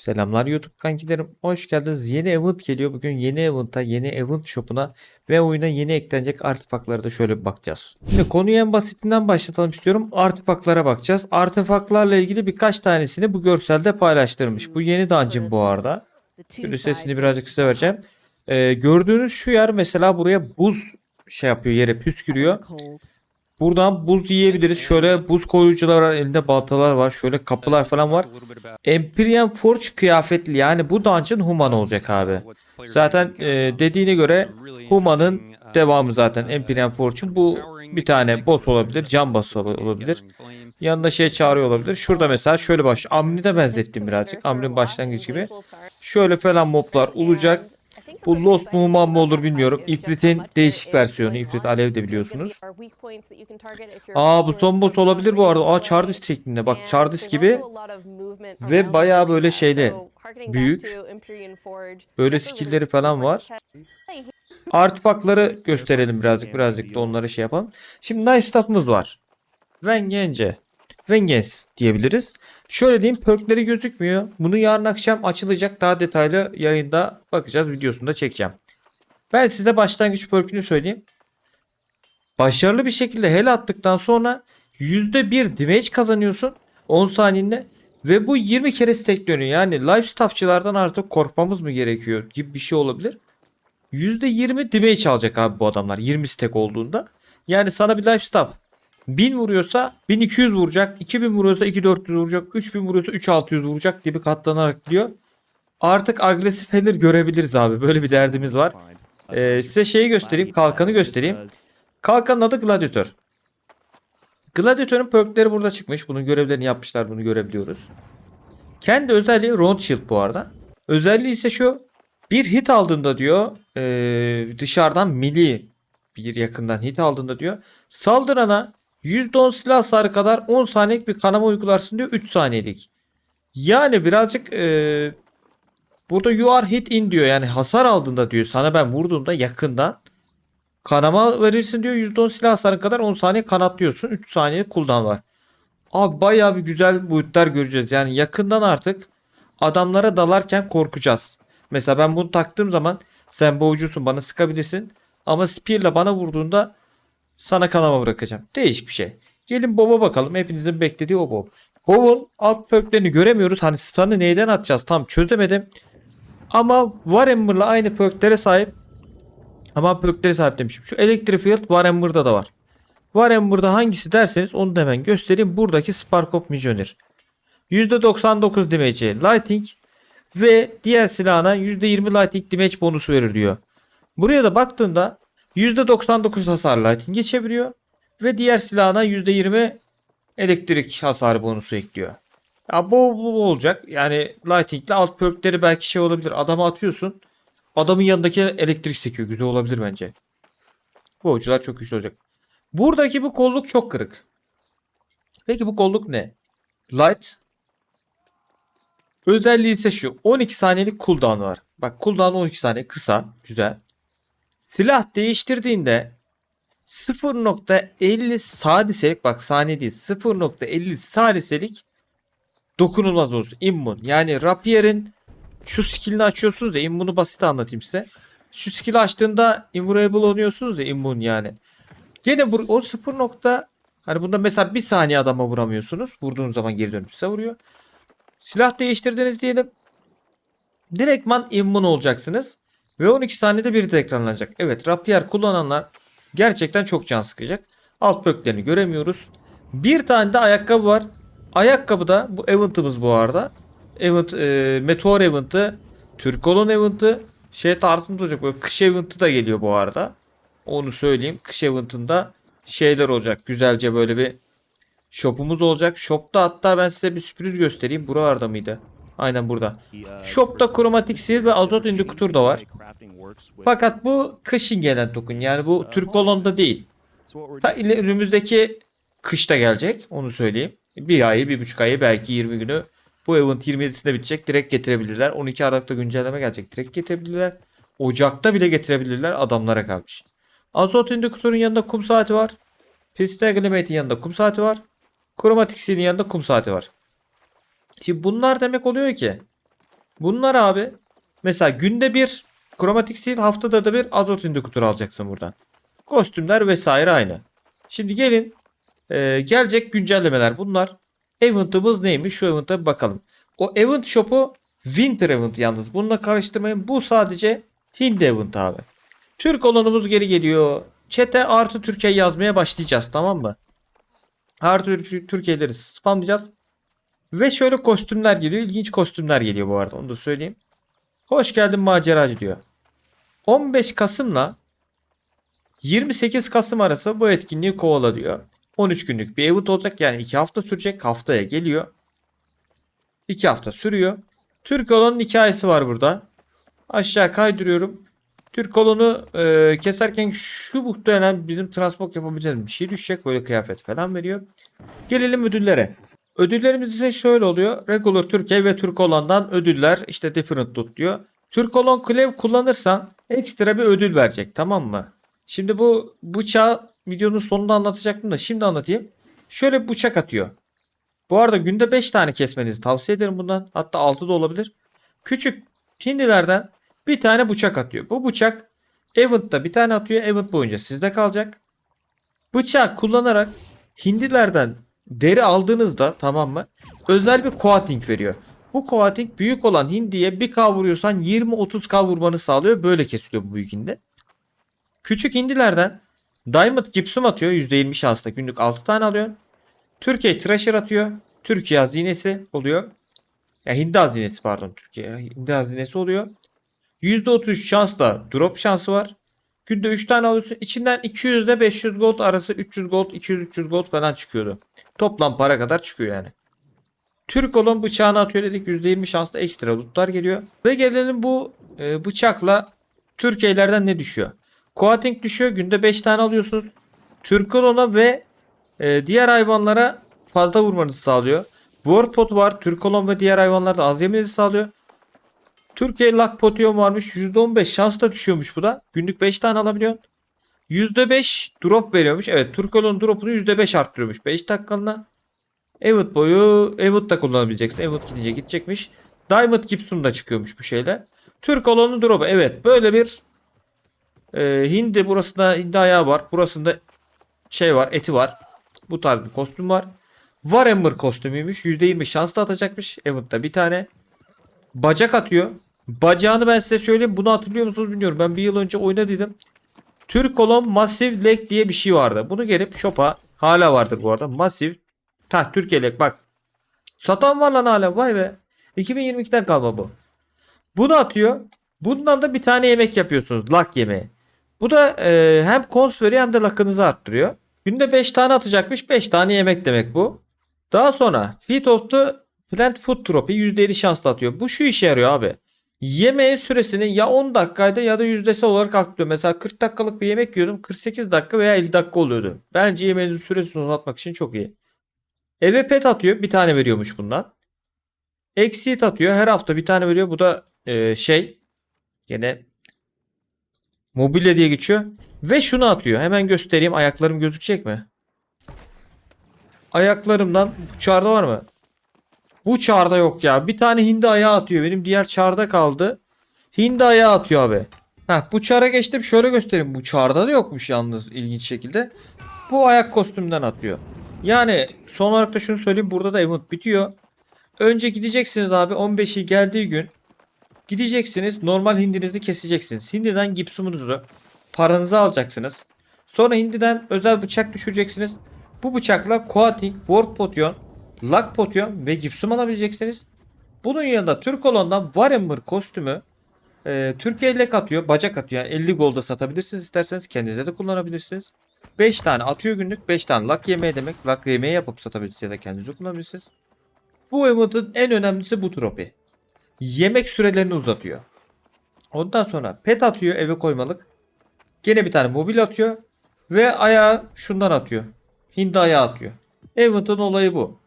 Selamlar YouTube kankilerim. Hoş geldiniz. Yeni event geliyor. Bugün yeni event'a, yeni event shop'una ve oyuna yeni eklenecek artefaklara da şöyle bir bakacağız. Şimdi konuyu en basitinden başlatalım istiyorum. Artefaklara bakacağız. Artefaklarla ilgili birkaç tanesini bu görselde paylaştırmış. Bu yeni dungeon bu arada. Şöyle sesini birazcık size vereceğim. Ee, gördüğünüz şu yer mesela buraya buz şey yapıyor yere püskürüyor. Buradan buz yiyebiliriz. Şöyle buz koruyucular var. Elinde baltalar var. Şöyle kapılar falan var. Empyrean Forge kıyafetli yani bu dungeon Human olacak abi. Zaten e, dediğine göre Human'ın devamı zaten Empyrean Forge'un bu bir tane boss olabilir, can boss olabilir. Yanında şey çağırıyor olabilir. Şurada mesela şöyle baş. Amni de benzettim birazcık. Amni'nin başlangıcı gibi. Şöyle falan moblar olacak. Bu Lost mu Human mı olur bilmiyorum. İfrit'in değişik versiyonu. İfrit Alev de biliyorsunuz. Aa bu son boss olabilir bu arada. Aa Chardis şeklinde. Bak Chardis gibi ve bayağı böyle şeyli, büyük. Böyle skill'leri falan var. Artefakları gösterelim birazcık birazcık da onları şey yapalım. Şimdi Nice Stuff'ımız var. Vengence. Vengeance diyebiliriz. Şöyle diyeyim perkleri gözükmüyor. Bunu yarın akşam açılacak. Daha detaylı yayında bakacağız. Videosunda çekeceğim. Ben size başlangıç perkünü söyleyeyim. Başarılı bir şekilde hel attıktan sonra %1 damage kazanıyorsun 10 saniyede ve bu 20 kere stackleniyor. Yani life staffçılardan artık korkmamız mı gerekiyor gibi bir şey olabilir. %20 damage alacak abi bu adamlar 20 stack olduğunda. Yani sana bir life staff 1000 vuruyorsa 1200 vuracak, 2000 vuruyorsa 2400 vuracak, 3000 vuruyorsa 3600 vuracak gibi katlanarak gidiyor. Artık agresif healer görebiliriz abi. Böyle bir derdimiz var. Ee, size şeyi göstereyim. Kalkanı göstereyim. Kalkanın adı Gladiator. Gladiator'un perkleri burada çıkmış. Bunun görevlerini yapmışlar. Bunu görebiliyoruz. Kendi özelliği Round Shield bu arada. Özelliği ise şu. Bir hit aldığında diyor ee, dışarıdan mili bir yakından hit aldığında diyor saldırana %10 silah hasarı kadar 10 saniyelik bir kanama uygularsın diyor 3 saniyelik. Yani birazcık ee, burada you are hit in diyor yani hasar aldığında diyor sana ben vurduğumda yakından kanama verirsin diyor %10 silah hasarı kadar 10 saniye kanatlıyorsun 3 saniye cooldown var. Abi bayağı bir güzel boyutlar göreceğiz yani yakından artık adamlara dalarken korkacağız. Mesela ben bunu taktığım zaman sen boğucusun bana sıkabilirsin. Ama spear'la bana vurduğunda sana kanama bırakacağım. Değişik bir şey. Gelin Bob'a bakalım. Hepinizin beklediği o Bob. Bob'un alt perklerini göremiyoruz. Hani stun'ı neyden atacağız tam çözemedim. Ama Warhammer'la aynı perklere sahip. Ama perklere sahip demişim. Şu Electric Field Warhammer'da da var. Warhammer'da hangisi derseniz onu da hemen göstereyim. Buradaki Spark of Missioner. %99 damage Lighting ve diğer silahına %20 lighting damage bonusu verir diyor. Buraya da baktığında %99 hasar lighting geçebiliyor ve diğer silahına %20 elektrik hasarı bonusu ekliyor. Ya bu, bu olacak. Yani lighting'le alt perkleri belki şey olabilir. Adama atıyorsun. Adamın yanındaki elektrik sekiyor. Güzel olabilir bence. Bu oyuncular çok güçlü olacak. Buradaki bu kolluk çok kırık. Peki bu kolluk ne? Light Özelliği ise şu. 12 saniyelik cooldown var. Bak cooldown 12 saniye kısa. Güzel. Silah değiştirdiğinde 0.50 sadiselik bak saniye değil 0.50 sadiselik dokunulmaz olsun. Immun. Yani Rapier'in şu skillini açıyorsunuz ya immunu basit anlatayım size. Şu skill'i açtığında invulnerable oluyorsunuz ya immun yani. Gene bu, o 0. Nokta, hani bunda mesela bir saniye adama vuramıyorsunuz. Vurduğunuz zaman geri dönüp size vuruyor. Silah değiştirdiniz diyelim. Direktman immun olacaksınız. Ve 12 saniyede bir de ekranlanacak. Evet rapier kullananlar gerçekten çok can sıkacak. Alt böklerini göremiyoruz. Bir tane de ayakkabı var. Ayakkabı da bu event'ımız bu arada. Event, e, Meteor event'ı, Türkolon event'ı şey tarzında olacak. Böyle kış event'ı da geliyor bu arada. Onu söyleyeyim. Kış event'ında şeyler olacak. Güzelce böyle bir Shop'umuz olacak. Shop'ta hatta ben size bir sürpriz göstereyim. Buralarda mıydı? Aynen burada. Shop'ta kromatik sil ve azot indükatör da var. Fakat bu kışın gelen token. Yani bu Türk kolonda değil. Ta önümüzdeki kışta gelecek. Onu söyleyeyim. Bir ayı, bir buçuk ayı, belki 20 günü. Bu event 27'sinde bitecek. Direkt getirebilirler. 12 Aralık'ta güncelleme gelecek. Direkt getirebilirler. Ocak'ta bile getirebilirler. Adamlara kalmış. Azot indükatörün yanında kum saati var. Piston Glimate'in yanında kum saati var. Kromatik silin yanında kum saati var. Şimdi bunlar demek oluyor ki Bunlar abi mesela günde bir kromatik sil haftada da bir azot indikatörü alacaksın buradan. Kostümler vesaire aynı. Şimdi gelin e, gelecek güncellemeler bunlar. Event'ımız neymiş? Şu event'a bir bakalım. O event shop'u winter event yalnız. Bununla karıştırmayın. Bu sadece hindi event abi. Türk olanımız geri geliyor. Çete artı Türkiye yazmaya başlayacağız tamam mı? Artı Tür- Türkiye'leri spamlayacağız. Ve şöyle kostümler geliyor. İlginç kostümler geliyor bu arada. Onu da söyleyeyim. Hoş geldin maceracı diyor. 15 Kasım'la 28 Kasım arası bu etkinliği kovala diyor. 13 günlük bir event olacak yani 2 hafta sürecek. Haftaya geliyor. 2 hafta sürüyor. Türk olanın hikayesi var burada. Aşağı kaydırıyorum. Türk kolonu e, keserken şu muhtemelen bizim transport yapabileceğimiz bir şey düşecek. Böyle kıyafet falan veriyor. Gelelim ödüllere. Ödüllerimiz ise şöyle oluyor. Regular Türkiye ve Türk olandan ödüller işte different loot diyor. Türk olan klev kullanırsan ekstra bir ödül verecek tamam mı? Şimdi bu bıçağı videonun sonunda anlatacaktım da şimdi anlatayım. Şöyle bir bıçak atıyor. Bu arada günde 5 tane kesmenizi tavsiye ederim bundan. Hatta 6 da olabilir. Küçük hindilerden bir tane bıçak atıyor. Bu bıçak Event'ta bir tane atıyor. Event boyunca sizde kalacak. Bıçağı kullanarak hindilerden deri aldığınızda tamam mı? Özel bir coating veriyor. Bu coating büyük olan hindiye bir k vuruyorsan 20-30k vurmanı sağlıyor. Böyle kesiliyor bu büyük hindi. Küçük hindilerden Diamond Gipsum atıyor. %20 şansla günlük 6 tane alıyorsun. Türkiye Treasure atıyor. Türkiye hazinesi oluyor. Ya hindi hazinesi pardon. Türkiye hindi hazinesi oluyor. %33 şansla drop şansı var. Günde 3 tane alıyorsun. İçinden 200 ile 500 gold arası 300 gold 200-300 gold falan çıkıyordu. Toplam para kadar çıkıyor yani. Türk olan bıçağını atıyor dedik. %20 şansla ekstra lootlar geliyor. Ve gelelim bu e, bıçakla Türkiye'lerden ne düşüyor? Coating düşüyor. Günde 5 tane alıyorsunuz. Türk olana ve e, diğer hayvanlara fazla vurmanızı sağlıyor. War pot var. Türk olan ve diğer hayvanlarda az yemenizi sağlıyor. Türkiye Luck Potion varmış. %15 şans da düşüyormuş bu da. Günlük 5 tane alabiliyorsun. %5 drop veriyormuş. Evet Turkol'un drop'unu %5 arttırıyormuş. 5 dakikalığına. Evet boyu Evet da kullanabileceksin. Evet gidecek gidecekmiş. Diamond Gibson da çıkıyormuş bu şeyle. Türkol'un drop'u. Evet böyle bir e, hindi burasında hindi ayağı var. Burasında şey var eti var. Bu tarz bir kostüm var. Warhammer kostümüymüş. %20 şans da atacakmış. Event'ta bir tane. Bacak atıyor. Bacağını ben size söyleyeyim. Bunu hatırlıyor musunuz bilmiyorum. Ben bir yıl önce oynadıydım. Türk olan Massive Leg diye bir şey vardı. Bunu gelip shop'a hala vardır bu arada. Massive. Ta Türkiye Leg bak. Satan var lan hala. Vay be. 2022'den kalma bu. Bunu atıyor. Bundan da bir tane yemek yapıyorsunuz. Lak yemeği. Bu da e, hem kons veriyor hem de lakınızı arttırıyor. Günde 5 tane atacakmış. 5 tane yemek demek bu. Daha sonra Feet of the Plant Food Trophy %7 şansla atıyor. Bu şu işe yarıyor abi. Yemeğin süresini ya 10 dakikaydı ya da yüzdesi olarak atlıyor. Mesela 40 dakikalık bir yemek yiyordum. 48 dakika veya 50 dakika oluyordu. Bence yemeğin süresini uzatmak için çok iyi. Eve pet atıyor. Bir tane veriyormuş bundan. Exit atıyor. Her hafta bir tane veriyor. Bu da e, şey gene mobilya diye geçiyor. Ve şunu atıyor. Hemen göstereyim. Ayaklarım gözükecek mi? Ayaklarımdan bu çarda var mı? Bu çarda yok ya. Bir tane hindi ayağı atıyor. Benim diğer çarda kaldı. Hindi ayağı atıyor abi. Heh, bu çara geçtim. Şöyle göstereyim. Bu çarda da yokmuş yalnız ilginç şekilde. Bu ayak kostümden atıyor. Yani son olarak da şunu söyleyeyim. Burada da event bitiyor. Önce gideceksiniz abi. 15'i geldiği gün gideceksiniz. Normal hindinizi keseceksiniz. Hindiden gipsumunuzu paranızı alacaksınız. Sonra hindiden özel bıçak düşüreceksiniz. Bu bıçakla coating, war potion, Luck Potion ve Gipsum alabileceksiniz. Bunun yanında Türk olandan Warhammer kostümü e, Türkiye ile atıyor. Bacak atıyor. Yani 50 golda satabilirsiniz isterseniz. Kendinize de kullanabilirsiniz. 5 tane atıyor günlük. 5 tane luck yemeği demek. Luck yemeği yapıp satabilirsiniz ya da kendinize kullanabilirsiniz. Bu event'ın en önemlisi bu tropi. Yemek sürelerini uzatıyor. Ondan sonra pet atıyor eve koymalık. Gene bir tane mobil atıyor. Ve ayağı şundan atıyor. Hindi ayağı atıyor. Event'ın olayı bu.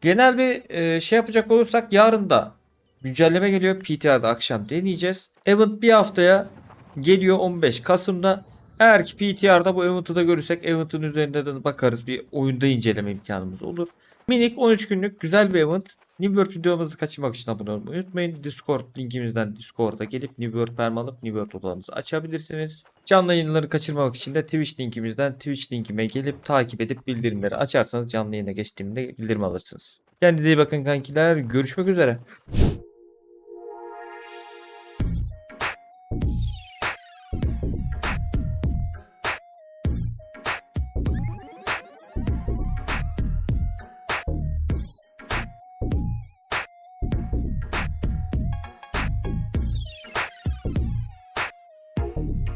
Genel bir e, şey yapacak olursak yarın da güncelleme geliyor. PTR'da akşam deneyeceğiz. Event bir haftaya geliyor 15 Kasım'da. Eğer ki PTR'da bu event'ı da görürsek event'ın üzerinde de bakarız. Bir oyunda inceleme imkanımız olur. Minik 13 günlük güzel bir event. New World videomuzu kaçırmak için abone olmayı unutmayın. Discord linkimizden Discord'a gelip New World perm alıp New World odalarımızı açabilirsiniz. Canlı yayınları kaçırmamak için de Twitch linkimizden Twitch linkime gelip takip edip bildirimleri açarsanız canlı yayına geçtiğimde bildirim alırsınız. Kendinize iyi bakın kankiler. Görüşmek üzere.